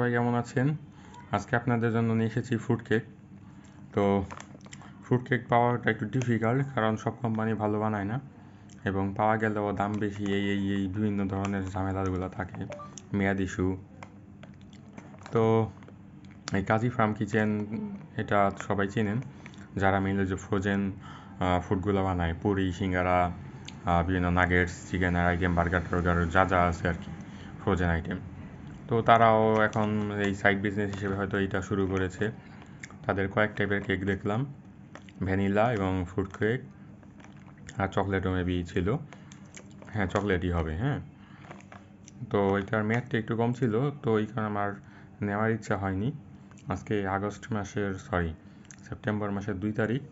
সবাই কেমন আছেন? আজকে আপনাদের জন্য নিয়ে এসেছি ফ্রুট কেক তো ফ্রুট কেক পাওয়াটা একটু ডিফিকাল্ট কারণ সব কোম্পানি ভালো বানায় না। এবং পাওয়া গেলেও দাম বেশি, এই এই এই বিভিন্ন ধরনের ঝামেলাগুলো থাকে, মেয়াদ ইস্যু তো এই কাজী ফার্ম কিচেন এটা সবাই চেনেন। যারা মিলে যে ফ্রোজেন ফুডগুলো বানায়, পুরি, সিঙ্গারা বিভিন্ন নাগেটস চিকেনের আইটেম বার্গার টার্গার, যা যা আছে আর কি ফ্রোজেন আইটেম তো তারাও এখন এই সাইড বিজনেস হিসেবে হয়তো এইটা শুরু করেছে। তাদের কয়েক টাইপের কেক দেখলাম। ভ্যানিলা এবং ফ্রুট কেক আর চকলেটও মেবি ছিল। হ্যাঁ চকলেটই হবে হ্যাঁ। তো এটার মেয়াদটা একটু কম ছিল, তো এই কারণে আমার নেওয়ার ইচ্ছা হয়নি। আজকে আগস্ট মাসের সরি সেপ্টেম্বর মাসের দুই তারিখ।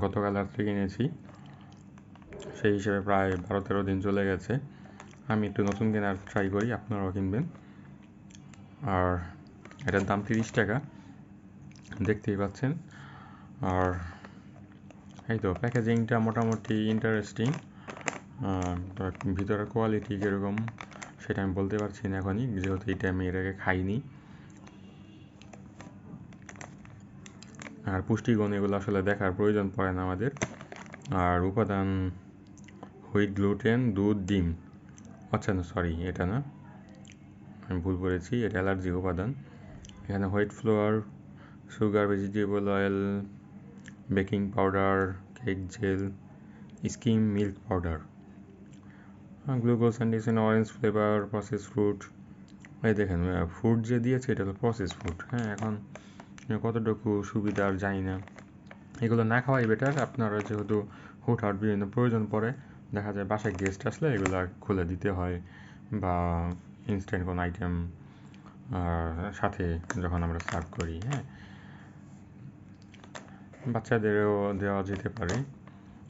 গতকাল রাত্রে কিনেছি। সেই হিসেবে প্রায় বারো তেরো দিন চলে গেছে। আমি একটু নতুন কেনার ট্রাই করি, আপনারাও কিনবেন। আর এটার দাম তিরিশ টাকা। দেখতেই পাচ্ছেন। আর এই তো প্যাকেজিংটা মোটামুটি ইন্টারেস্টিং ভিতরের কোয়ালিটি কীরকম, সেটা আমি বলতে পারছি না এখনই, যেহেতু এটা আমি এর আগে খাইনি। আর পুষ্টিগুণ এগুলো আসলে দেখার প্রয়োজন পড়ে না আমাদের। আর উপাদান হুইট গ্লুটেন দুধ, ডিম। আচ্ছা না সরি এটা না। আমি ভুল করেছি, এটা অ্যালার্জি উপাদান। এখানে white flour, sugar, vegetable oil, baking powder, cake gel, skim milk powder. Glucose and orange flavour, process fruit. এই দেখেন ফুড যে দিয়েছে, এটা হলো প্রসেস ফুড হ্যাঁ এখন কতটুকু সুবিধা আর জানি না। এগুলো না খাওয়াই বেটার আপনারা যেহেতু হুটহাট বিভিন্ন প্রয়োজন পড়ে দেখা যায় বাসায় গেস্ট আসলে এগুলো খুলে দিতে হয় বা ইনস্ট্যান্ট কোনো আইটেম সাথে যখন আমরা সার্ভ করি হ্যাঁ? বাচ্চাদেরও দেওয়া যেতে পারে।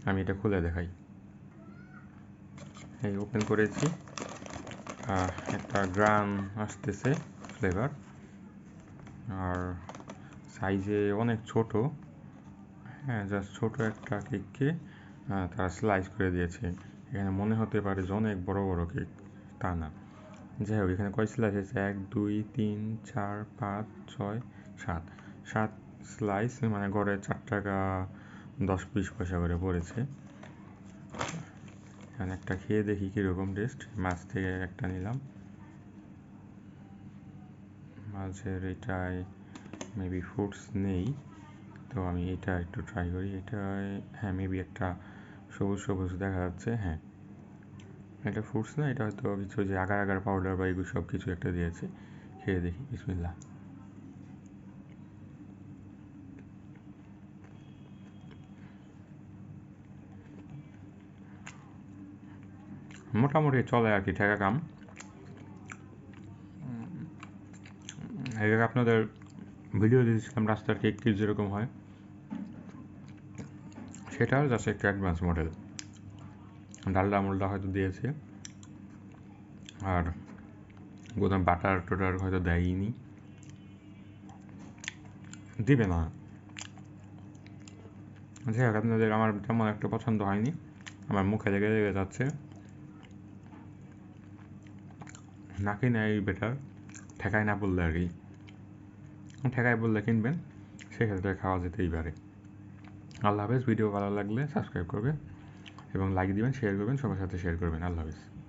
আমি এটা খুলে দেখাই। এই ওপেন করেছি। একটা গ্রাম আসতেছে ফ্লেভার আর সাইজে অনেক ছোট। হ্যাঁ জাস্ট ছোট একটা কেককে তারা স্লাইস করে দিয়েছে। এখানে মনে হতে পারে যে অনেক বড় বড় কেক, তা না। যাই হোক, এখানে কয় স্লাইস আছে এক, দুই, তিন, চার, পাঁচ, ছয়, সাত। সাত স্লাইস মানে গড়ে চার টাকা দশ বিশ পয়সা করে পড়েছে। এখানে একটা খেয়ে দেখি কীরকম টেস্ট মাছ থেকে একটা নিলাম। মাছের এটাই মেবি ফ্রুটস নেই। তো আমি এটা একটু ট্রাই করি। এটায় হ্যাঁ মেবি একটা সবুজ সবুজ দেখা যাচ্ছে হ্যাঁ। এটা ফ্রুটস না এটা হয়তো কিছু যে আগার আগার পাউডার বা এগুলো সব কিছু একটা দিয়েছে। খেয়ে দেখি বিসমিল্লা মোটামুটি চলে আর কি ঠেকা কাম। এর আপনাদের ভিডিও দিয়েছিলাম রাস্তার কেক কি যেরকম হয়। সেটা জাস্ট একটু অ্যাডভান্স মডেল ডালডা মোলডা হয়তো দিয়েছে। আর কোথাও বাটার টোটার হয়তো দেয়নি। দিবে না। যাই হোক আপনাদের আমার তেমন একটা পছন্দ হয়নি। আমার মুখে লেগে লেগে যাচ্ছে। নাকি নেয় বেটার। ঠেকায় না বললে আর কি। ঠেকায় বললে কিনবেন, সেক্ষেত্রে খাওয়া যেতেই পারে। আল্লাহ হাফেজ। ভিডিও ভালো লাগলে সাবস্ক্রাইব করবেন এবং লাইক দিবেন শেয়ার করবেন, সবার সাথে শেয়ার করবেন। আল্লাহ হাফেজ।